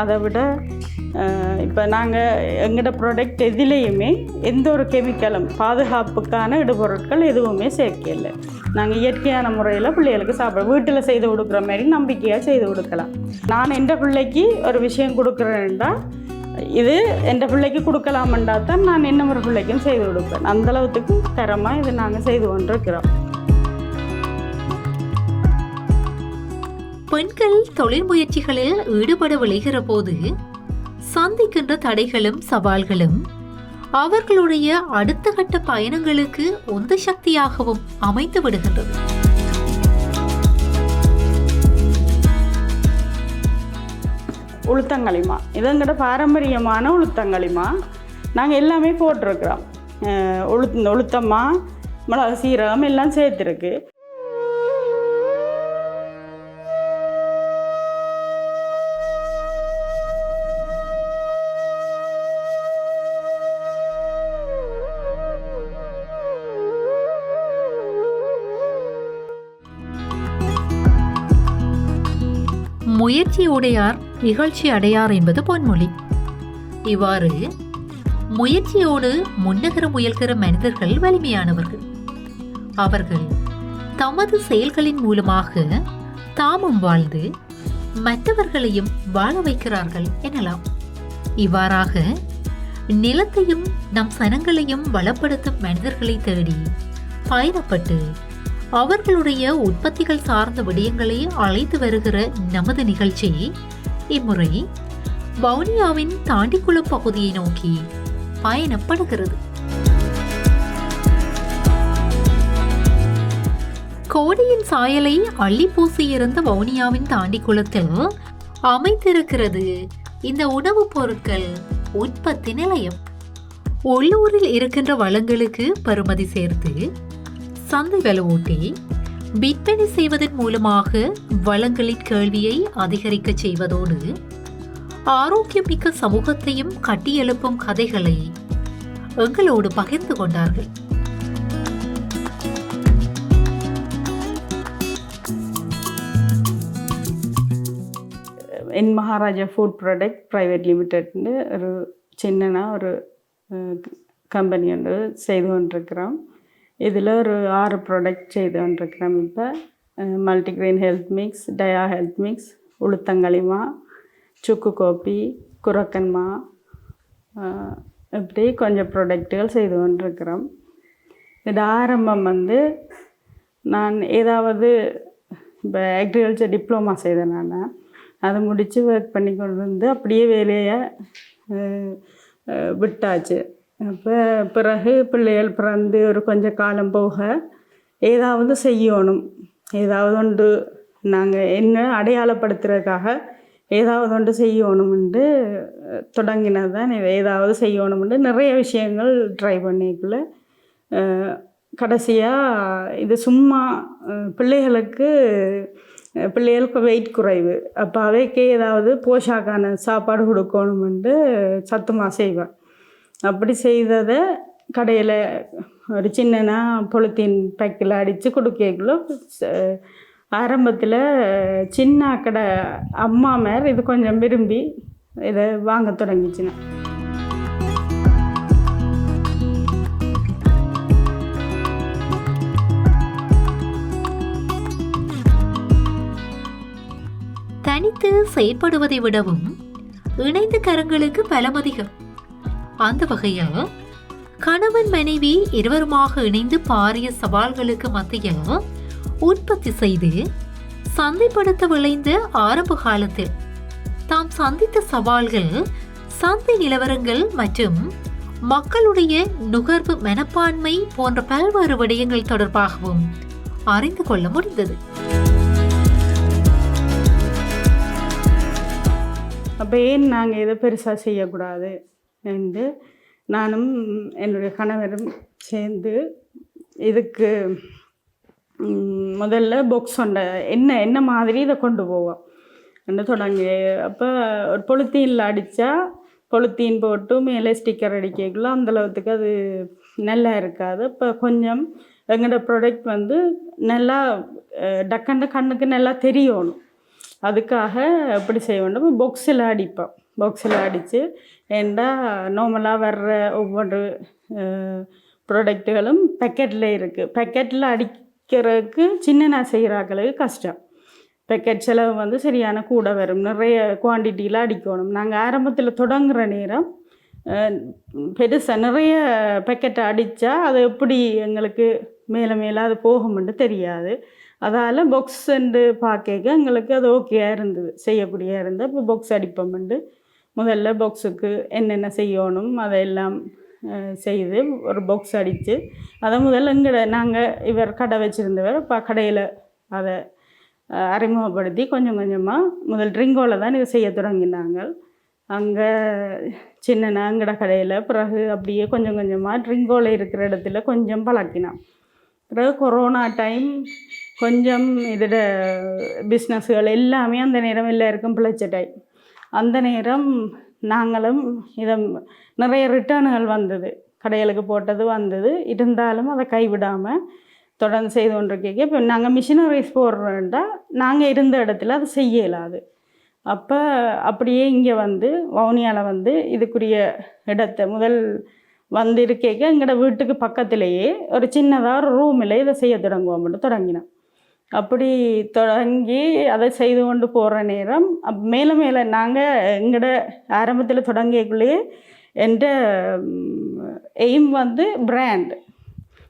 அதை விட இப்போ நாங்கள் எங்களோட ப்ராடக்ட் எதிலையுமே எந்த ஒரு கெமிக்கலும் பாதுகாப்புக்கான இடுபொருட்கள் எதுவுமே சேர்க்கல. நாங்கள் இயற்கையான முறையில் பிள்ளைகளுக்கு சாப்பிட வீட்டில் செய்து கொடுக்குற மாதிரி நம்பிக்கையாக செய்து கொடுக்கலாம். நான் எந்த பிள்ளைக்கு ஒரு விஷயம் கொடுக்குறேன்டா இது எந்த பிள்ளைக்கு கொடுக்கலாமண்டா தான் நான் என்ன ஒரு பிள்ளைக்கும் செய்து கொடுப்பேன். அந்த அளவுக்கு தரமாக இது நாங்கள் செய்து கொண்டிருக்கிறோம். பெண்கள் தொழில் முயற்சிகளில் ஈடுபட விளைகிற போது சந்திக்கின்ற தடைகளும் சவால்களும் அவர்களுடைய அடுத்த கட்ட பயணங்களுக்கு உந்து சக்தியாகவும் அமைந்து விடுகின்றது. உளுத்தங்களிமா. இதங்கிட்ட பாரம்பரியமான உளுத்தங்களிமா. நாங்கள் எல்லாமே போட்டிருக்கிறோம். உளுத் உளுத்தம்மா மிளகு சீரகம் எல்லாம் சேர்த்துருக்கு. இகழ்ச்சி உடையார் நிகழ்ச்சி அடையார் என்பது பொன்மொழி. இவ்வாறு முயற்சியோடு முன்னகர முயல்கிற மனிதர்கள் வலிமையானவர்கள். அவர்கள் தமது செயல்களின் மூலமாக தாமும் வாழ்ந்து மற்றவர்களையும் வாழ வைக்கிறார்கள் எனலாம். இவ்வாறாக நிலத்தையும் நம் சனங்களையும் வளப்படுத்தும் மனிதர்களை தேடி பயணப்பட்டு அவர்களுடைய உற்பத்திகள் சார்ந்த விடயங்களை அழைத்து வருகிற நமது நிகழ்ச்சி இம்முறை வவுனியாவின் தாண்டிக்குளம் பகுதியை நோக்கி பயணப்படுகிறது. கோடியின் சாயலை அள்ளி பூசியிருந்த வவுனியாவின் தாண்டிக்குளத்தில் அமைத்திருக்கிறது இந்த உணவுப் பொருட்கள் உற்பத்தி நிலையம். உள்ளூரில் இருக்கின்ற வளங்களுக்கு பருமதி சேர்த்து சந்தை வலுவூட்டி விற்பனை செய்வதன் மூலமாக வளங்களின் கேள்வியை அதிகரிக்க செய்வதோடு ஆரோக்கியமிக்க சமூகத்தையும் கட்டியெழுப்பும் கதைகளை எங்களோடு பகிர்ந்து கொண்டார்கள். என் மகாராஜா ஃபுட் ப்ராடக்ட் ப்ரைவேட் லிமிடெட்னு ஒரு சின்னனா ஒரு கம்பெனி ஒன்று செய்து கொண்டிருக்கிறோம். இதில் ஒரு ஆறு ப்ராடக்ட் செய்து கொண்டிருக்கிறோம் இப்போ multigrain health mix dia health mix உளுத்தங்களிமா சுக்கு கோப்பி குரக்கன்மா இப்படி கொஞ்சம் ப்ராடக்ட்டுகள் செய்து கொண்டிருக்கிறோம் இது ஆரம்பம் வந்து நான் ஏதாவது இப்போ அக்ரிகல்ச்சர் டிப்ளமா செய்தேன் நான். அதை முடித்து ஒர்க் பண்ணி கொண்டு வந்து அப்படியே வேலையை விட்டாச்சு. அப்போ பிறகு பிள்ளைகள் பிறந்து ஒரு கொஞ்ச காலம் போக ஏதாவது செய்யணும். ஏதாவது ஒன்று நாங்கள் என்ன அடையாளப்படுத்துறதுக்காக ஏதாவது ஒன்று செய்யணும்னு தொடங்கினது தான் ஏதாவது செய்யணும்னு நிறைய விஷயங்கள் ட்ரை பண்ணிக்குள்ள கடைசியாக இது சும்மா பிள்ளைகளுக்கு பிள்ளைகளுக்கு வெயிட் குறைவு. அப்போ அவைக்கே ஏதாவது போஷாக்கான சாப்பாடு கொடுக்கணுமெண்டு சத்துமா செய்வேன் அப்படி செய்ததை கடையில் ஒரு சின்னனா பொலித்தீன் பேக்கில் அடித்து கொடுக்கக்குள்ள ஆரம்பத்தில் சின்ன கடை அம்மா மேர் இது கொஞ்சம் விரும்பி இதை வாங்க தொடங்கிச்சுன்னா. தனித்து செயற்படுவதை விடவும் இணைந்த கரங்களுக்கு பலம் அதிகம் அந்த வகையில் கணவன் மனைவி இருவருமாக இணைந்து பாரிய சவால்களுக்கு மத்தியில் உற்பத்தி செய்து சந்தைப்படுத்த விளைந்த ஆரம்ப காலத்தில் தாம் சந்தித்த சவால்கள் சந்தை நிலவரங்கள் மற்றும் மக்களுடைய நுகர்வு மனப்பான்மை போன்ற பல்வேறு விடயங்கள் தொடர்பாகவும் அறிந்து கொள்ள முடிந்தது. அப்போ ஏன் நாங்கள் எதை பெருசாக செய்யக்கூடாது? என்று நானும் என்னுடைய கணவரும் சேர்ந்து இதுக்கு முதல்ல பொக்ஸ் ஒன்றை என்ன என்ன மாதிரி இதை கொண்டு போவோம் என்ன தொடங்கி அப்போ ஒரு பொலித்தீனில் அடித்தா பொலித்தீன் போட்டு மேலே ஸ்டிக்கர் அடிக்கக்குள்ள அந்தளவுக்கு அது நல்லா இருக்காது. இப்போ கொஞ்சம் எங்களோட ப்ராடக்ட் வந்து நல்லா டக்கண்ட டக்குன்னு கண்ணுக்கு நல்லா தெரியணும். அதுக்காக எப்படி செய்ய வேண்டும்? பொக்ஸில் அடிப்போம். பாக்ஸில் அடித்து ஏண்டா நார்மலாக வர்ற ஒவ்வொரு ப்ராடக்ட்டுகளும் பேக்கெட்டில் இருக்குது பேக்கெட்டில் அடிக்கிறதுக்கு சின்ன செய்கிறாக்களுக்கு கஷ்டம். பேக்கெட் செலவு வந்து சரியான கூட வரும். நிறைய குவான்டிட்டியில் அடிக்கணும். நாங்கள் ஆரம்பத்தில் தொடங்குகிற நேரம் பெருசாக நிறைய பேக்கெட்டை அடித்தா அது எப்படி எங்களுக்கு மேலே மேலே அது போகும்னு தெரியாது. அதால் பாக்ஸ்ண்டு பார்க்க எங்களுக்கு அது ஓகேயாக இருந்தது. செய்யக்கூடியா இருந்தால் இப்போ பாக்ஸ் அடிப்போம்ண்டு முதல்ல பாக்ஸுக்கு என்னென்ன செய்யணும் அதையெல்லாம் செய்து ஒரு பாக்ஸ் அடித்து அதை முதல்ல எங்கட நாங்கள் இவர் கடை வச்சுருந்தவர் இப்போ கடையில் அதை அறிமுகப்படுத்தி கொஞ்சம் கொஞ்சமாக முதல் ட்ரிங்கோவில் தான் இதை செய்ய தொடங்கினாங்க. அங்கே சின்ன அங்கட கடையில் பிறகு அப்படியே கொஞ்சம் கொஞ்சமாக ட்ரிங்கோவில் இருக்கிற இடத்துல கொஞ்சம் பழக்கினான். பிறகு கொரோனா டைம் கொஞ்சம் இதோட பிஸ்னஸ்கள் எல்லாமே அந்த நேரம் எல்லாருக்கும் பிழைச்ச டைம் அந்த நேரம் நாங்களும் இதை நிறைய ரிட்டர்னுகள் வந்தது. கடைகளுக்கு போட்டது வந்தது. இருந்தாலும் அதை கைவிடாமல் தொடர்ந்து செய்து கொண்டிருக்கீங்க. இப்போ நாங்கள் மிஷினரிஸ் போடுறோம்டா நாங்கள் இருந்த இடத்துல அது செய்ய இயலாது அப்போ அப்படியே இங்கே வந்து வவுனியாவில் வந்து இதுக்குரிய இடத்த முதல் வந்து இருக்கேக்க எங்களோட வீட்டுக்கு பக்கத்திலேயே ஒரு சின்னதாக ஒரு ரூமில் இதை செய்ய தொடங்குவோம் மட்டும் தொடங்கினோம். அப்படி தொடங்கி அதை செய்து கொண்டு போகிற நேரம் அப் மேலே நாங்கள் எங்களோட ஆரம்பத்தில் தொடங்கியக்குள்ளேயே என்ற எய்ம் வந்து பிராண்ட்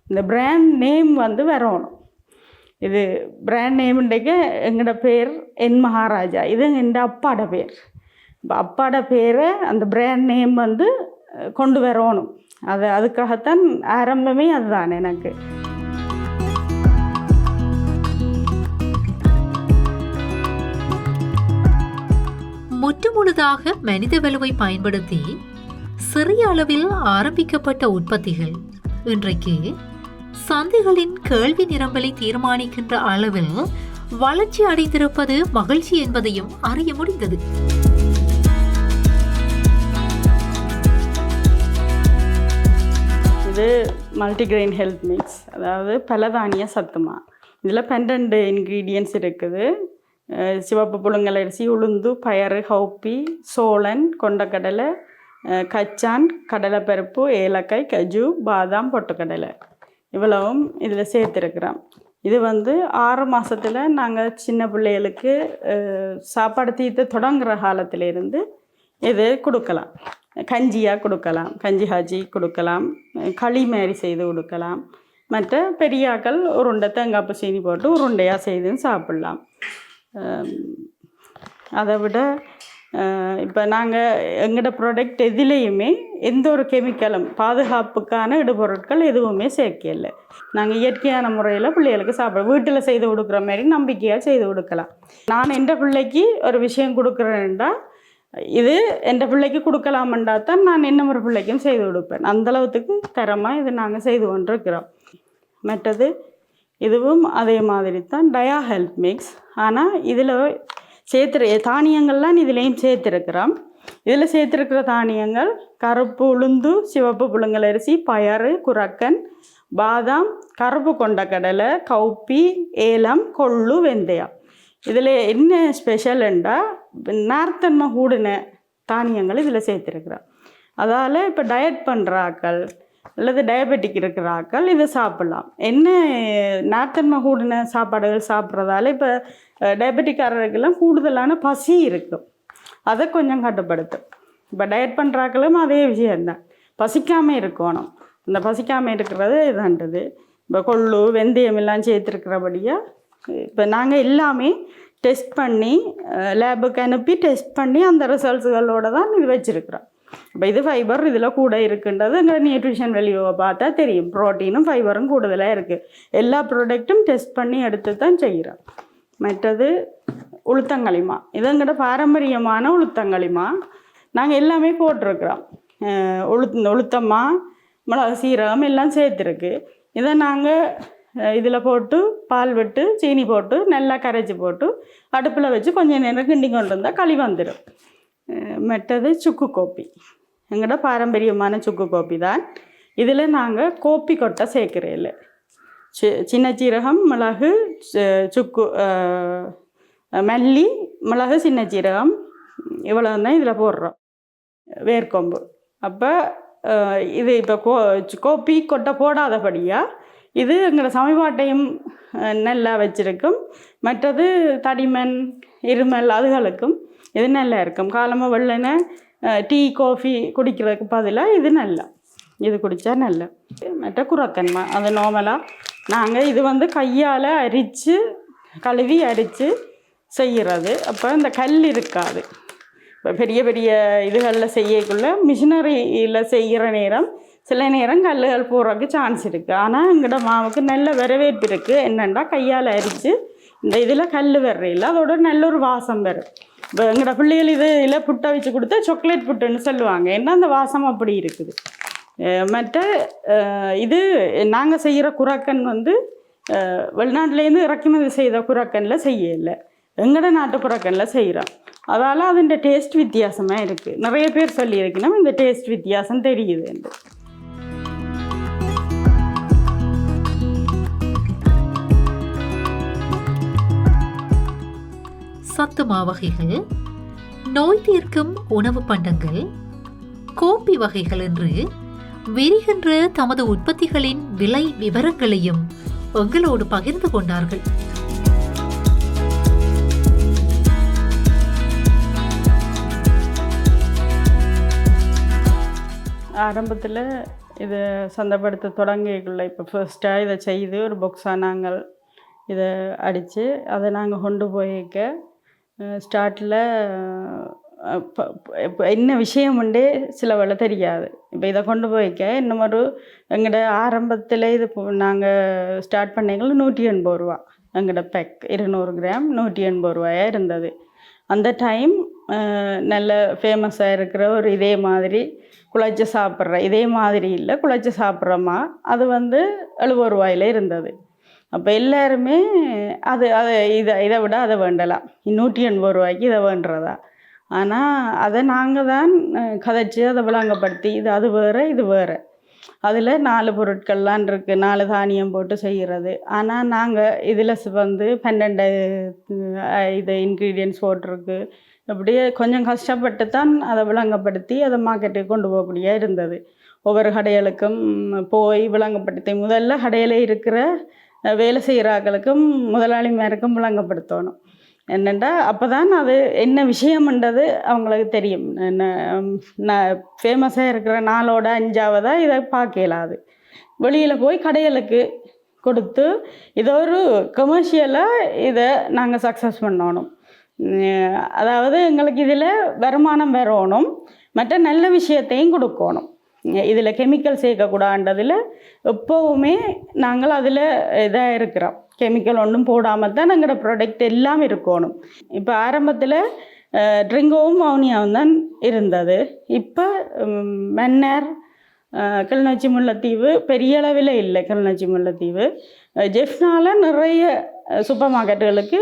இந்த பிராண்ட் நேம் வந்து வரணும். இது பிராண்ட் நேம்ன்றக்கு எங்களோட பேர் என் மகாராஜா. இது எங்கள் அப்பாட பேர். இப்போ அப்பாட பேரை அந்த பிராண்ட் நேம் வந்து கொண்டு வரணும். அது அதுக்காகத்தான் ஆரம்பமே அதுதான் எனக்கு. முற்றுமுழுதாக மனித வலுவை பயன்படுத்தி சிறிய அளவில் ஆரம்பிக்கப்பட்ட உற்பத்திகள். இன்றைக்கு சந்தைகளின் கேள்வி நிரம்பலை தீர்மானிக்கின்ற அளவில் வளர்ச்சி அடைந்திருப்பது மகிழ்ச்சி என்பதையும் அறிய முடிந்தது. இது மல்டிகிரெயின் ஹெல்த் மிக்ஸ் அதாவது பலதானிய சத்துமா. இதில் பன்னெண்டு இன்க்ரீடியன்ஸ் இருக்குது. சிவப்பு புழுங்கல் அரிசி உளுந்து பயறு ஹவுப்பி சோளன் கொண்டக்கடலை கச்சான் கடலைப்பருப்பு ஏலக்காய் கஜு பாதாம் பொட்டுக்கடலை. இவ்வளவும் இதில் சேர்த்துருக்குறோம். இது வந்து ஆறு மாதத்தில் நாங்கள் சின்ன பிள்ளைகளுக்கு சாப்பாடு தீர்த்து தொடங்குற காலத்திலேருந்து இது கொடுக்கலாம். கஞ்சியாக கொடுக்கலாம் கஞ்சி ஹாஜி கொடுக்கலாம் களி மாதிரி செய்து கொடுக்கலாம். மற்ற பெரியாக்கள் உருண்டை தேங்காய் சீனி போட்டு உருண்டையாக செய்தும் சாப்பிட்லாம். அதை விட இப்போ நாங்கள் எங்களோட ப்ராடக்ட் எதுலேயுமே எந்த ஒரு கெமிக்கலும் பாதுகாப்புக்கான இடுபொருட்கள் எதுவுமே சேர்க்கல நாங்கள் இயற்கையான முறையில் பிள்ளைகளுக்கு சாப்பிட வீட்டில் செய்து கொடுக்குற மாதிரி நம்பிக்கையாக செய்து கொடுக்கலாம். நான் எந்த பிள்ளைக்கு ஒரு விஷயம் கொடுக்குறேன்டா இது எந்த பிள்ளைக்கு கொடுக்கலாமண்டா தான் நான் என்ன ஒரு பிள்ளைக்கும் செய்து கொடுப்பேன். அந்தளவுக்கு தரமாக இது நாங்கள் செய்து கொண்டிருக்கிறோம். மற்றது இதுவும் அதே மாதிரி தான் டயா ஹெல்த் மிக்ஸ் ஆனால் இதில் சேர்த்துரு தானியங்கள்லாம் இதுலேயும் சேர்த்துருக்குறோம். இதில் சேர்த்துருக்கிற தானியங்கள் கருப்பு உளுந்து சிவப்பு புழுங்கல் அரிசி பயறு குரக்கன் பாதாம் கருப்பு கொண்டக்கடலை கவுப்பி ஏலம் கொள்ளு வெந்தயம். இதில் என்ன ஸ்பெஷலுண்டா நார்த்தன்மை கூடின தானியங்கள் இதில் சேர்த்துருக்குறோம். அதால் இப்போ டயட் பண்ணுற ஆக்கள் அல்லது டயபெட்டிக் இருக்கிறாக்கள் இதை சாப்பிட்லாம். என்ன நார்த்தன்மை கூடின சாப்பாடுகள் சாப்பிட்றதால இப்போ டயபெட்டிக்காரர்களுக்கெல்லாம் கூடுதலான பசி இருக்கும் அதை கொஞ்சம் கட்டுப்படுத்தும். இப்போ டயட் பண்ணுறாக்களும் அதே விஷயந்தான் பசிக்காமல் இருக்கணும். இந்த பசிக்காமல் இருக்கிறது இதான்றது. இப்போ கொள்ளு வெந்தயம் எல்லாம் சேர்த்துருக்கிறபடியாக இப்போ நாங்கள் எல்லாமே டெஸ்ட் பண்ணி லேபுக்கு அனுப்பி டெஸ்ட் பண்ணி அந்த ரிசல்ட்ஸுகளோடு தான் இது வச்சுருக்குறோம். இப்போ இது ஃபைபர் இதில் கூட இருக்குன்றது எங்களை நியூட்ரிஷன் வேல்யூவை பார்த்தா தெரியும். ப்ரோட்டீனும் ஃபைபரும் கூடுதலாக இருக்குது எல்லா ப்ராடக்ட்டும் டெஸ்ட் பண்ணி எடுத்து தான் செய்கிறோம் மற்றது உளுத்தங்களிமா. இது பாரம்பரியமான உளுத்தங்களிமா. நாங்கள் எல்லாமே போட்டிருக்கிறோம். உளுத் உளுத்தம்மா மிளகு சீரகம் எல்லாம் சேர்த்துருக்கு. இதை நாங்கள் இதில் போட்டு பால் விட்டு சீனி போட்டு நல்லா கரைச்சி போட்டு அடுப்பில் வச்சு கொஞ்சம் நேரம் கிண்டி கொண்டு வந்தால் களி வந்துடும் மற்றது சுக்கு கோப்பி எங்களோட பாரம்பரியமான சுக்கு கோப்பி தான். இதில் நாங்கள் கோப்பி கொட்டை சேர்க்குறேன் சி சின்ன சீரகம் மிளகு சுக்கு மல்லி மிளகு சின்ன சீரகம் இவ்வளோ தான் இதில் போடுறோம். வேர்க்கொம்பு அப்போ இது இப்போ கோ கோப்பி கொட்டை போடாதபடியாக இது எங்களோட சமீபாட்டையும் நல்லா வச்சிருக்கும். மற்றது தடிமன் இருமல் அதுகளுக்கும் இது நல்லா இருக்கும். காலமாக வெள்ளனை டீ காஃபி குடிக்கிறதுக்கு பதிலாக இது நல்லா. இது குடித்தா நல்ல. மற்ற குரக்கன்மை அது நார்மலாக நாங்கள் இது வந்து கையால் அரித்து கழுவி அரித்து செய்கிறது அப்போ இந்த கல் இருக்காது. இப்போ பெரிய பெரிய இதுகளில் செய்யக்குள்ள மிஷினரியில் செய்கிற நேரம் சில நேரம் கல்லுகள் போடுறதுக்கு சான்ஸ் இருக்குது ஆனால் எங்களோட மாவுக்கு நல்ல வரவேற்பு இருக்குது என்னென்னா கையால் அரித்து இந்த இதில் கல் வர்றையில் அதோட நல்ல ஒரு வாசம் வரும். இப்போ எங்களோட பிள்ளைகள் இது இதில் புட்டை வச்சு கொடுத்தா சாக்லேட் புட்டுன்னு சொல்லுவாங்க. ஏன்னா அந்த வாசம் அப்படி இருக்குது? மற்ற இது நாங்கள் செய்கிற குராக்கன் வந்து வெளிநாட்டிலேருந்து இறக்குமதி செய்த குராக்கனில் செய்யலை. எங்களோட நாட்டு குராக்கனில் செய்கிறோம் அதால் அதன் டேஸ்ட் வித்தியாசமாக இருக்குது நிறைய பேர் சொல்லியிருக்கணும் இந்த டேஸ்ட் வித்தியாசம் தெரியுது என்று சத்து மாவகைகள் நோய் தீர்க்கும் உணவு பண்டங்கள் கோப்பி வகைகள் என்று விரிகின்ற தமது உற்பத்திகளின் விலை விவரங்களையும் எங்களோடு பகிர்ந்து கொண்டார்கள். ஆரம்பத்தில் இதை சந்தைப்படுத்த தொடங்கிக்குள்ள இப்போ ஃபர்ஸ்ட்டாக இதை செய்து ஒரு பொக்ஸாக நாங்கள் இதை அடித்து அதை நாங்கள் கொண்டு போயிருக்க ஸ்டார்ட்டில் இப்போ என்ன விஷயம் உண்டே சில வேலை தெரியாது. இப்போ இதை கொண்டு போய்க்க இன்னும் ஒரு எங்களோட ஆரம்பத்தில் இது நாங்கள் ஸ்டார்ட் பண்ணிங்கள நூற்றி எண்பது ரூபா. எங்களோட பேக் இருநூறு கிராம் நூற்றி எண்பது ரூபாயாக இருந்தது. அந்த டைம் நல்ல ஃபேமஸாக இருக்கிற ஒரு இதே மாதிரி குழச்சி சாப்பிட்ற இதே மாதிரி இல்லை குழச்சி சாப்பிட்றோமா அது வந்து எழுபது ரூபாயில் இருந்தது. அப்போ எல்லாருமே அது அதை இதை இதை விட அதை வேண்டலாம் நூற்றி எண்பது ரூபாய்க்கு இதை வேண்டுறதா. ஆனால் அதை நாங்கள் தான் கதைச்சி அதை விளங்கப்படுத்தி இது அது வேறு இது வேறு. அதில் நாலு பொருட்கள்லாம் இருக்குது நாலு தானியம் போட்டு செய்கிறது ஆனால் நாங்கள் இதில் வந்து பன்னெண்டு இது இன்க்ரீடியன்ஸ் போட்டிருக்கு. அப்படியே கொஞ்சம் கஷ்டப்பட்டு தான் அதை விளங்கப்படுத்தி அதை மார்க்கெட்டுக்கு கொண்டு போகக்கூடிய இருந்தது. ஒவ்வொரு கடைகளுக்கும் போய் விளங்கப்படுத்தி. முதல்ல கடையில் இருக்கிற வேலை வேலை செய்கிறாக்களுக்கும் முதலாளிமாருக்கும் விளங்கப்படுத்தணும். என்னென்னா அப்போ தான் அது என்ன விஷயம்ன்றது அவங்களுக்கு தெரியும். நான் ஃபேமஸாக இருக்கிற நாளோட அஞ்சாவதாக இதை பார்க்கலாது வெளியில் போய் கடைகளுக்கு கொடுத்து இதை ஒரு கமர்ஷியலாக இதை நாங்கள் சக்ஸஸ் பண்ணணும். அதாவது எங்களுக்கு இதில் வருமானம் வரணும். மற்ற நல்ல விஷயத்தையும் கொடுக்கணும். இதில் கெமிக்கல் சேர்க்கக்கூடாதுன்றதில் எப்போவுமே நாங்கள் அதில் இதாக இருக்கிறோம். கெமிக்கல் ஒன்றும் போடாமல் தான் எங்களோட ப்ராடக்ட் எல்லாம் இருக்கணும். இப்போ ஆரம்பத்தில் ட்ரிங்கோவும் மௌனியாவும் தான் இருந்தது. இப்போ மன்னர் கிளிநொச்சி முல்லைத்தீவு பெரிய அளவில் இல்லை கிளிநொச்சி முல்லைத்தீவு. ஜெஃப்னால் ஜெஃப்னால நிறைய சூப்பர் மார்க்கெட்டுகளுக்கு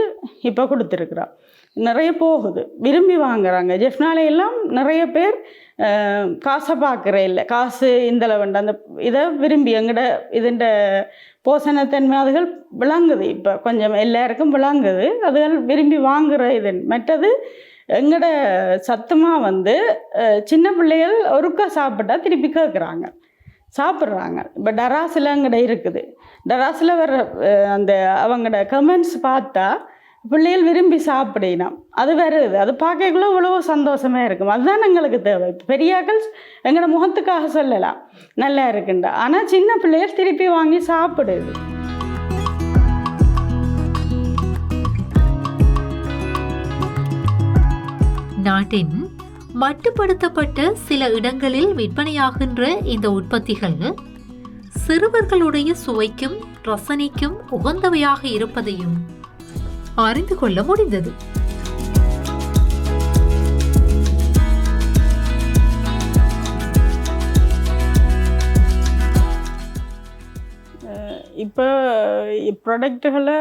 இப்போ கொடுத்துருக்குறோம். நிறைய போகுது. விரும்பி வாங்குறாங்க. ஜெஃப்னாலையெல்லாம் நிறைய பேர் காசை பார்க்குற இல்லை. காசு இந்தளவுண்டு அந்த இதை விரும்பி எங்கட இதுண்ட போஷணத்தன்மை அதுகள் விளங்குது. இப்போ கொஞ்சம் எல்லாருக்கும் விளங்குது. அதுகள் விரும்பி வாங்குகிற இது மற்றது எங்கட சத்தமாக வந்து சின்ன பிள்ளைகள் ஒருக்கா சாப்பிட்டா திருப்பி கேட்குறாங்க சாப்பிட்றாங்க. இப்போ டராஸில் அங்கட இருக்குது. டராஸில் வர்ற அந்த அவங்களோட கமெண்ட்ஸ் பார்த்தா பிள்ளைகள் விரும்பி சாப்பிடணும் அது வருது. அது பார்க்கக்குள்ள இவ்வளவோ சந்தோஷமாக இருக்கும். அதுதான் எங்களுக்கு தேவை. பெரியாக்கள் எங்களோட முகத்துக்காக சொல்லலாம். நல்லா இருக்குண்டா. ஆனால் சின்ன பிள்ளைகள் திருப்பி வாங்கி சாப்பிடுது. நாட்டின் மட்டுப்படுத்தப்பட்ட சில இடங்களில் விற்பனையாகின்ற இந்த உற்பத்திகள் சிறுவர்களுடைய சுவைக்கும் ரசனைக்கும் உகந்தவையாக இருப்பதையும் அறிந்து கொள்ள முடிந்தது. இப்போ ப்ராடக்ட்டுகளை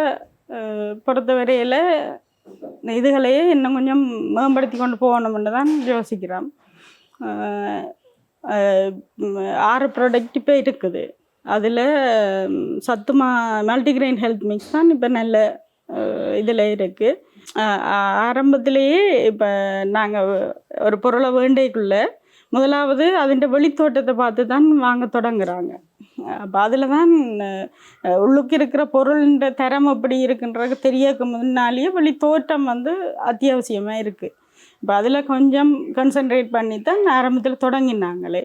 பொறுத்தவரையில் இதுகளையே இன்னும் கொஞ்சம் மேம்படுத்தி கொண்டு போகணும்னு தான் யோசிக்கிறோம். ஆறு ப்ராடக்ட் இப்போ இருக்குது. அதில் சத்துமா மல்டிகிரெயின் ஹெல்த் மிக்ஸ் தான் இப்போ நல்ல இதில் இருக்குது ஆரம்பத்திலேயே இப்போ நாங்கள் ஒரு பொருளை வேண்டைக்குள்ள முதலாவது அதிൻ്റെ வெளித்தோட்டத்தை பார்த்து தான் வாங்க தொடங்குறாங்க. அப்போ அதில் தான் உள்ளுக்கு இருக்கிற பொருளின்ற தரம் எப்படி இருக்குன்றது தெரியக்கு முன்னாலேயே வெளித்தோட்டம் வந்து அத்தியாவசியமாக இருக்குது இப்போ அதில் கொஞ்சம் கன்சன்ட்ரேட் பண்ணி தான் ஆரம்பத்தில் தொடங்கினாங்களே.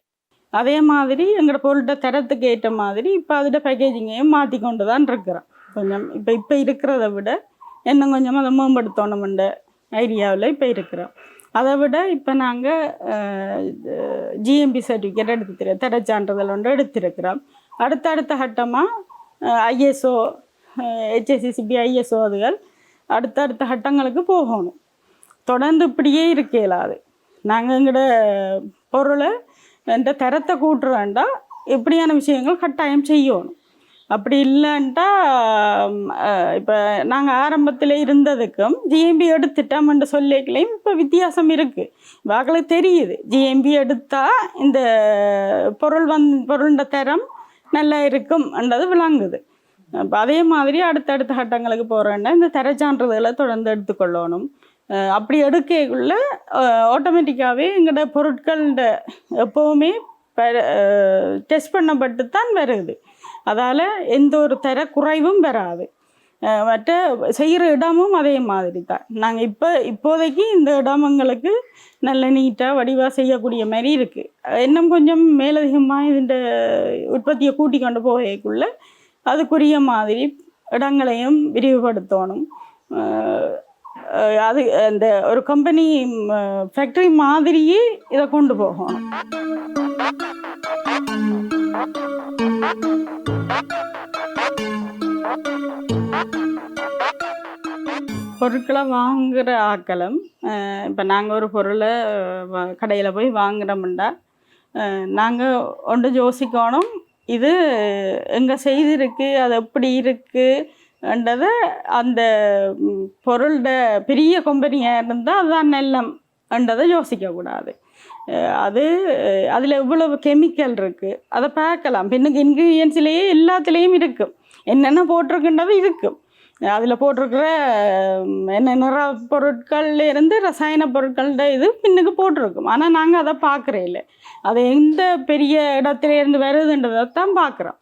அதே மாதிரி எங்களோட பொருள்கிட்ட தரத்துக்கு ஏற்ற மாதிரி இப்போ அதோட பேக்கேஜிங்கையும் மாற்றி கொண்டு தான் இருக்கிறோம். கொஞ்சம் இப்போ இப்போ இருக்கிறத விட இன்னும் கொஞ்சம் அதை மேம்படுத்தணுமென்ற ஐடியாவில் இப்போ இருக்கிறோம். அதை விட இப்போ நாங்கள் ஜிஎம்பி சர்டிஃபிகேட் எடுத்து தர சான்றிதழ் ஒன்று எடுத்திருக்கிறோம். அடுத்தடுத்த கட்டமாக ஐஎஸ்ஓ ஹெச்எஸ்சிசிபி ஐஎஸ்ஓ அதுகள் அடுத்தடுத்த கட்டங்களுக்கு போகணும். தொடர்ந்து இப்படியே இருக்க இயலாது நாங்கள் எங்களோட பொருளை என்ற தரத்தை கூட்டுற வேண்டாம் இப்படியான விஷயங்கள் கட்டாயம் செய்யணும். அப்படி இல்லைன்ட்டா இப்போ நாங்கள் ஆரம்பத்தில் இருந்ததுக்கும் ஜிஎம்பி எடுத்துட்டோம்ன்ற சொல்லிக்கலையும் இப்போ வித்தியாசம் இருக்குது வாக்களுக்கு தெரியுது. ஜிஎம்பி எடுத்தால் இந்த பொருள் வந் பொருளோட தரம் நல்லா இருக்கும்ன்றது விளங்குது. அப்போ அதே மாதிரி அடுத்தடுத்த கட்டங்களுக்கு போகிறோன்னா இந்த தர சான்றிதழை தொடர்ந்து எடுத்துக்கொள்ளணும். அப்படி எடுக்கக்குள்ள ஆட்டோமேட்டிக்காகவே எங்களோட பொருட்கள்ட எப்போவுமே டெஸ்ட் பண்ணப்பட்டு தான் வருது. அதால் எந்த ஒரு தர குறைவும் வராது. மற்ற செய்கிற இடமும் அதே மாதிரி தான் நாங்கள் இப்போ இப்போதைக்கு இந்த இடம் எங்களுக்கு நல்ல நீட்டாக வடிவாக செய்யக்கூடிய மாதிரி இருக்குது இன்னும் கொஞ்சம் மேலதிகமாக இதுண்ட உற்பத்தியை கூட்டி கொண்டு போகக்குள்ள அதுக்குரிய மாதிரி இடங்களையும் விரிவுபடுத்தணும். அது அந்த ஒரு கம்பெனி ஃபேக்ட்ரி மாதிரியே இதை கொண்டு போகணும். பொருட்களை வாங்குகிற ஆக்களும் இப்போ நாங்கள் ஒரு பொருளை கடையில் போய் வாங்குறோம்னா நாங்கள் ஒன்று யோசிக்கணும் இது எங்கே செய்திருக்கு அது எப்படி இருக்குன்றத அந்த பொருளோட பெரிய கம்பெனியாக இருந்தால் அதுதான் நெல்லம்ன்றதை யோசிக்கக்கூடாது. அது அதில் இவ்வளவு கெமிக்கல் இருக்குது அதை பார்க்கலாம். பின்னுக்கு இன்க்ரீடியன்ஸ்லேயே எல்லாத்துலேயும் இருக்கும் என்னென்ன போட்டிருக்குன்றது இருக்கும் அதில் போட்டிருக்கிற என்னென்ன என்ன நிற பொருட்கள்ல இருந்து ரசாயன பொருட்கள்ட இது பின்னுக்கு போட்டிருக்கும். ஆனால் நாங்கள் அதை பார்க்குறே இல்லை. அது எந்த பெரிய இடத்துல இருந்து வருதுன்றதை தான் பார்க்குறோம்.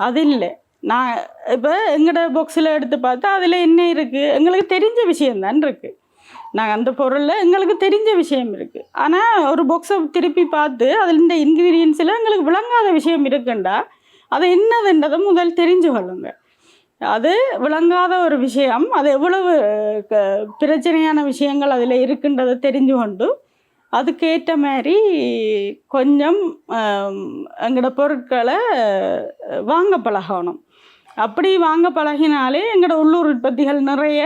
அது இல்லை. நான் இப்போ எங்களோட பாக்ஸில் எடுத்து பார்த்தா அதில் என்ன இருக்குது எங்களுக்கு தெரிஞ்ச விஷயம்தான் இருக்குது நாங்கள் அந்த பொருளில் எங்களுக்கு தெரிஞ்ச விஷயம் இருக்குது ஆனால் ஒரு பாக்ஸை திருப்பி பார்த்து அதில் இந்த இன்க்ரீடியன்ஸில் எங்களுக்கு விளங்காத விஷயம் இருக்குண்டா? அது என்னதுன்றதை முதல் தெரிஞ்சு கொள்ளுங்க. அது விளங்காத ஒரு விஷயம் அது எவ்வளவு க- பிரச்சனையான விஷயங்கள் அதில் இருக்குன்றதை தெரிஞ்சு கொண்டு அதுக்கேற்ற மாதிரி கொஞ்சம் எங்களோட பொருட்களை வாங்க பழகணும். அப்படி வாங்க பழகினாலே எங்களோட உள்ளூர் உற்பத்திகள் நிறைய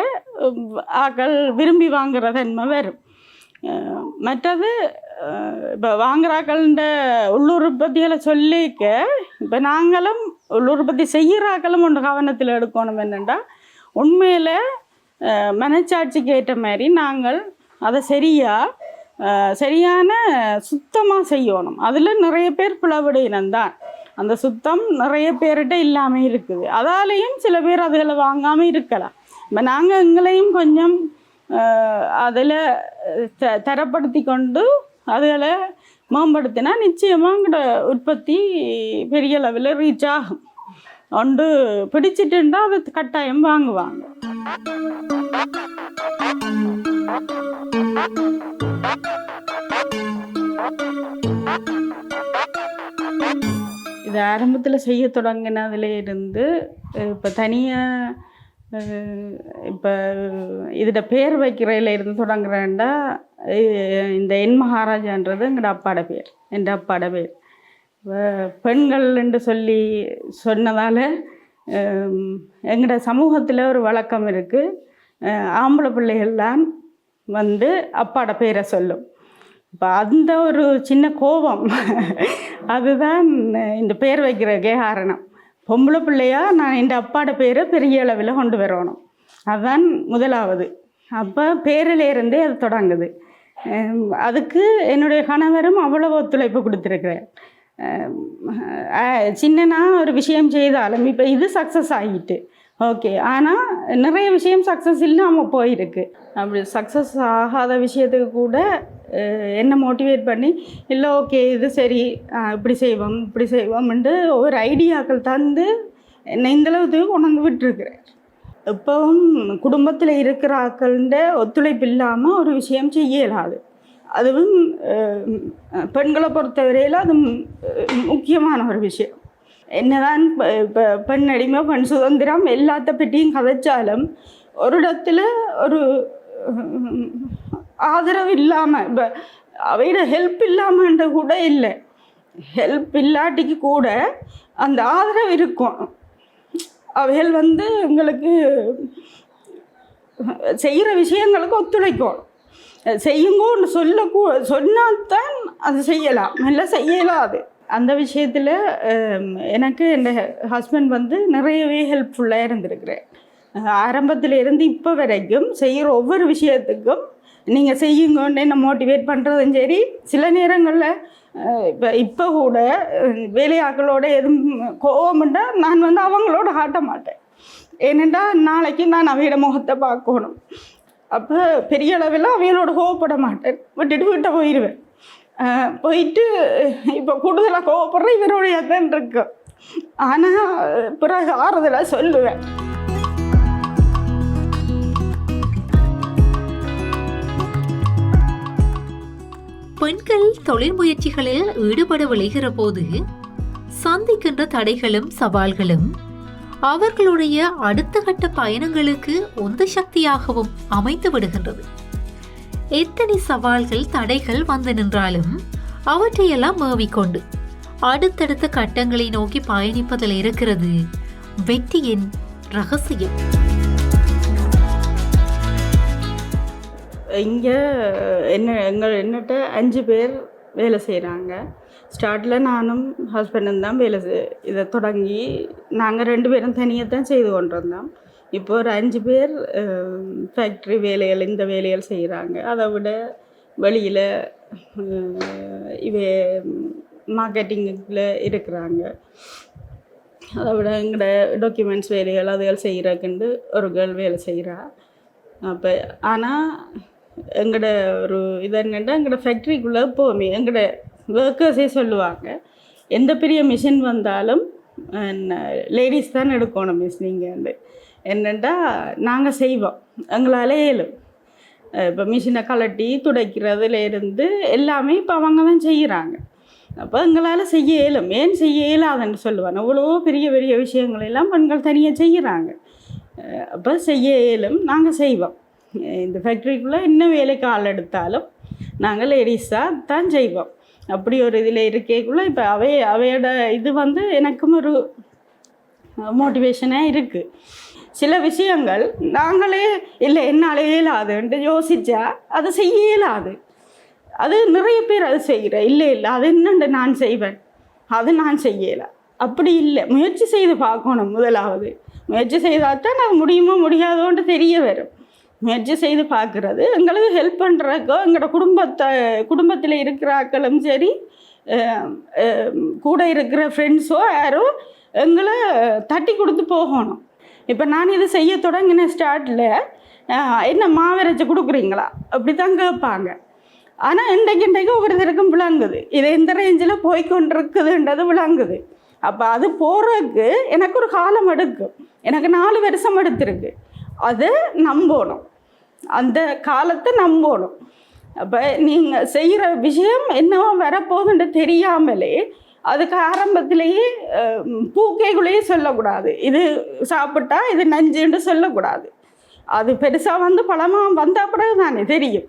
ஆக்கள் விரும்பி வாங்குற தன்மை வரும். மற்றது இப்போ வாங்குறாக்கள்ன்ற உள்ளூர் உற்பத்திகளை சொல்லிக்க இப்போ நாங்களும் உள்ளூர் உற்பத்தி செய்கிறாக்களும் ஒன்று கவனத்தில் எடுக்கணும் என்னென்னா உண்மையில் மனச்சாட்சிக்கு ஏற்ற மாதிரி நாங்கள் அதை சரியாக சரியான சுத்தமாக செய்யணும். அதில் நிறைய பேர் பிளவுடையினம் தான் அந்த சுத்தம் நிறைய பேர்கிட்ட இல்லாமல் இருக்குது. அதாலேயும் சில பேர் அதுகளை வாங்காமல் இருக்கலாம். இப்போ நாங்கள் எங்களையும் கொஞ்சம் அதில் த தரப்படுத்தி கொண்டு அதுகளை மேம்படுத்தினா நிச்சயமாக எங்களோட உற்பத்தி பெரிய லெவலில் ரீச் ஆகும். ஒன்று பிடிச்சிட்டுண்டா அதை கட்டாயம் வாங்குவாங்க. இது ஆரம்பத்தில் செய்ய தொடங்கினதுல இருந்து இப்போ தனியாக இப்போ இதோட பேர் வைக்கிறதுல இருந்து தொடங்குறேன்டா இந்த என் மகாராஜான்றது எங்களோட அப்பாட பேர் என் அப்பாட பேர். இப்போ பெண்கள் என்று சொல்லி சொன்னதால் எங்களோட சமூகத்தில் ஒரு வழக்கம் இருக்குது ஆம்பளை பிள்ளைகள்லாம் வந்து அப்பாட பேரை சொல்லும். இப்போ அந்த ஒரு சின்ன கோபம். அதுதான் இந்த பேர் வைக்கிறதுக்கே காரணம். பொம்பளை பிள்ளையா நான் இந்த அப்பாட பேரை பெரிய அளவில் கொண்டு வரணும். அதுதான் முதலாவது. அப்போ பேரிலேருந்தே அது தொடங்குது. அதுக்கு என்னுடைய கணவரும் அவ்வளவு ஒத்துழைப்பு கொடுத்துருக்குறேன் சின்னனா ஒரு விஷயம் செய்தாலும் இப்போ இது சக்ஸஸ் ஆகிட்டு. ஓகே. ஆனால் நிறைய விஷயம் சக்ஸஸ் இல்லாமல் போயிருக்கு. அப்படி சக்ஸஸ் ஆகாத விஷயத்துக்கு கூட என்ன மோட்டிவேட் பண்ணி இல்லை ஓகே இது சரி இப்படி செய்வோம் இப்படி செய்வோம்ன்ட்டு ஒரு ஐடியாக்கள் தந்து என்னை இந்தளவுக்கு உணர்ந்து வந்து விட்டுருக்குறேன். இப்போவும் குடும்பத்தில் இருக்கிற ஆக்கள்கிட்ட ஒத்துழைப்பு இல்லாமல் ஒரு விஷயம் செய்யலாது. அதுவும் பெண்களை பொறுத்தவரையில் அது முக்கியமான ஒரு விஷயம். என்னதான் இப்போ இப்போ பெண் அடிமை பெண் சுதந்திரம் எல்லாத்த பற்றியும் கதைச்சாலும் ஒரு இடத்துல ஒரு ஆதரவு இல்லாமல் இப்போ அவையோட ஹெல்ப் இல்லாமன்ற கூட இல்லை. ஹெல்ப் இல்லாட்டிக்கு கூட அந்த ஆதரவு இருக்கும். அவைகள் வந்து எங்களுக்கு செய்கிற விஷயங்களுக்கு ஒத்துழைக்கும். செய்யுங்கன்னு சொல்லக்கூ சொன்னால்தான் அது செய்யலாம். இல்லை செய்யலாது. அந்த விஷயத்தில் எனக்கு என் ஹஸ்பண்ட் வந்து நிறையவே ஹெல்ப்ஃபுல்லாக இருந்திருக்கிறேன் ஆரம்பத்தில் இருந்து இப்போ வரைக்கும் செய்கிற ஒவ்வொரு விஷயத்துக்கும் நீங்கள் செய்யுங்கன்னு என்ன மோட்டிவேட் பண்ணுறதும் சரி. சில நேரங்களில் இப்போ இப்போ கூட வேலையாக்களோட எதுவும் கோவம்ண்டா நான் வந்து அவங்களோட காட்ட மாட்டேன். ஏனெண்டா நாளைக்கு நான் அவையோட முகத்தை பார்க்கணும். அப்போ பெரிய அளவில் அவையோட கோவப்பட மாட்டேன். விட்டுட்டு வீட்டை போயிடுவேன் போயிட்டு இப்போ கூடுதலாக கோவப்படுற இவருடைய தான் இருக்கு. ஆனால் பிறகு ஆறுதலாக சொல்லுவேன். பெண்கள் தொழில் முயற்சிகளில் ஈடுபட விளைகிற போது சந்திக்கின்ற தடைகளும் சவால்களும் அவர்களுடைய அடுத்த கட்ட பயணங்களுக்கு உந்த சக்தியாகவும் அமைந்து விடுகின்றது. எத்தனை சவால்கள் தடைகள் வந்து நின்றாலும் அவற்றையெல்லாம் மேவிக்கொண்டு அடுத்தடுத்த கட்டங்களை நோக்கி பயணிப்பதில் இருக்கிறது வெற்றியின் ரகசியம். இங்கே என்ன எங்கள் என்னட்ட அஞ்சு பேர் வேலை செய்கிறாங்க ஸ்டார்டில் நானும் ஹஸ்பண்டும் தான் வேலை செய் இதை தொடங்கி நாங்கள் ரெண்டு பேரும் தனியாக தான் செய்து கொண்டிருந்தோம். இப்போ ஒரு அஞ்சு பேர் ஃபேக்ட்ரி வேலைகள் இந்த வேலைகள் செய்கிறாங்க அதை விட வெளியில் இவை மார்க்கெட்டிங்கில் இருக்கிறாங்க. அதை விட எங்களோட டாக்குமெண்ட்ஸ் வேலைகள் அதுகள் செய்கிறக்குண்டு ஒரு கேர்ள் வேலை செய்கிறா அப்போ ஆனால் எங்களோட ஒரு இது என்னென்னா எங்களோட ஃபேக்ட்ரிக்குள்ளே எப்போவுமே எங்களோட ஒர்க்கர்ஸே சொல்லுவாங்க. எந்த பெரிய மிஷின் வந்தாலும் லேடிஸ் தான் எடுக்கணும் மிஸ் நீங்கள் வந்து. என்னென்னா நாங்கள் செய்வோம். எங்களால் இயலும். இப்போ மிஷினை கலட்டி துடைக்கிறதுலேருந்து எல்லாமே இப்போ அவங்க தான் செய்கிறாங்க அப்போ எங்களால் செய்ய இயலும். ஏன் செய்ய இயலாதுன்னு சொல்லுவாங்க. அவ்வளோ பெரிய பெரிய விஷயங்கள் எல்லாம் பெண்கள் தனியாக செய்கிறாங்க அப்போ செய்ய இயலும். நாங்கள் செய்வோம். இந்த ஃபேக்ட்ரிக்குள்ளே என்ன வேலைக்கு ஆள் எடுத்தாலும் நாங்கள் லேடிஸாக தான் செய்வோம். அப்படி ஒரு இதில் இருக்கேக்குள்ளே இப்போ அவை அவையோட இது வந்து எனக்கும் ஒரு மோட்டிவேஷனாக இருக்குது சில விஷயங்கள் நாங்களே இல்லை என்னால் இயலாதுன்ட்டு யோசித்தா அது செய்ய இயலாது. அது நிறைய பேர் அது செய்கிற இல்லை இல்லை அது என்னண்டு நான் செய்வேன். அது நான் செய்யலை அப்படி இல்லை. முயற்சி செய்து பார்க்கணும் முதலாவது. முயற்சி செய்தால் தான் அது முடியுமோ முடியாதோன்ட்டு தெரிய வரும். முயற்சி செய்து பார்க்குறது. எங்களுக்கு ஹெல்ப் பண்ணுறக்கோ எங்களோட குடும்பத்தை குடும்பத்தில் இருக்கிற ஆக்களும் சரி கூட இருக்கிற ஃப்ரெண்ட்ஸோ யாரோ எங்களை தட்டி கொடுத்து போகணும். இப்போ நான் இது செய்ய தொடங்கின ஸ்டார்ட்டில் என்ன மாவிரைச்சி கொடுக்குறீங்களா? அப்படி தான் கேட்பாங்க. ஆனால் இன்றைக்கு இன்றைக்கு ஒவ்வொருத்தருக்கும் விளங்குது. இது எந்த ரேஞ்சில் போய்கொண்டிருக்குதுன்றது விளங்குது. அப்போ அது போகிறதுக்கு எனக்கு ஒரு காலம் எடுக்கும். எனக்கு நாலு வருஷம் எடுத்திருக்கு. அதை நம்பணும். அந்த காலத்தை நம்பணும் அப்போ நீங்கள் செய்கிற விஷயம் என்னவோ வரப்போகுதுன்னு தெரியாமலே அதுக்கு ஆரம்பத்திலேயே பூக்கைகளையே பூக்கைக்குள்ளேயே சொல்லக்கூடாது. இது சாப்பிட்டா இது நஞ்சுன்னு சொல்லக்கூடாது. அது பெருசாக வந்து பழமாக வந்த பிறகு தானே தெரியும்.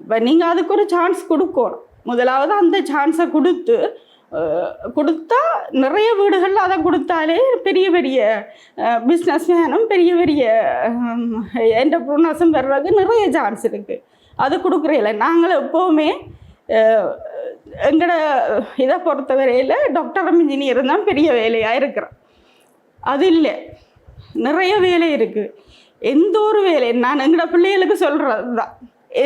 இப்போ நீங்கள் அதுக்கு ஒரு சான்ஸ் கொடுக்கணும். முதலாவது அந்த சான்ஸை கொடுத்து கொடுத்தா நிறைய வீடுகளில் அதை கொடுத்தாலே பெரிய பெரிய பிஸ்னஸ் மேனும் பெரிய பெரிய என்டர்ப்ரூனர்ஸும் வர்றதுக்கு நிறைய சான்ஸ் இருக்குது அது கொடுக்குறையில நாங்கள் எப்போவுமே எங்களோட இதை பொறுத்த வரையில் டாக்டரும் இன்ஜினியரும் தான் பெரிய வேலையாக இருக்கிறோம். அது இல்லை. நிறைய வேலை இருக்குது எந்த ஒரு வேலை நான் எங்களோட பிள்ளைகளுக்கு சொல்கிறது தான்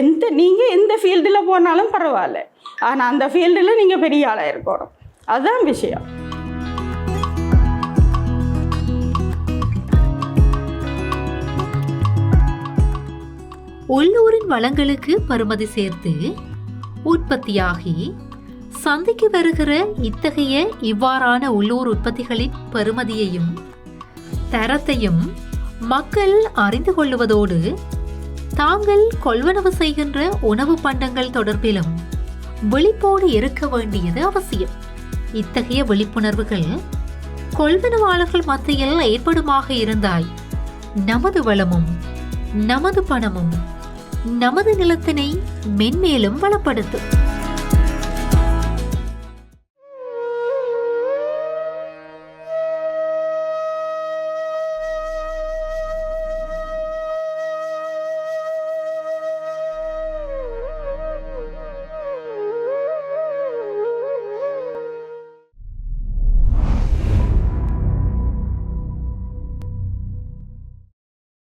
எந்த நீங்கள் எந்த ஃபீல்டில் போனாலும் பரவாயில்ல. ஆனால் அந்த ஃபீல்டில் நீங்கள் பெரிய ஆளாக இருக்கணும். அதுதான் விஷயம். உள்ளூரின் வளங்களுக்கு பருமதி சேர்த்து உற்பத்தியாகி சந்தைக்கு வருகிற இத்தகைய இவ்வாறான உள்ளூர் உற்பத்திகளின் பருமதியையும் தரத்தையும் மக்கள் அறிந்து கொள்வதோடு தாங்கள் கொள்வனவு செய்கின்ற உணவு பண்டங்கள் தொடர்பிலும் விழிப்போடு இருக்க வேண்டியது அவசியம். இத்தகைய விழிப்புணர்வுகள் கொள்வனவாளர்கள் மத்தியில் ஏற்படுமாக இருந்தால் நமது வளமும் நமது பணமும் நமது நிலத்தினை மென்மேலும் வளப்படுத்தும்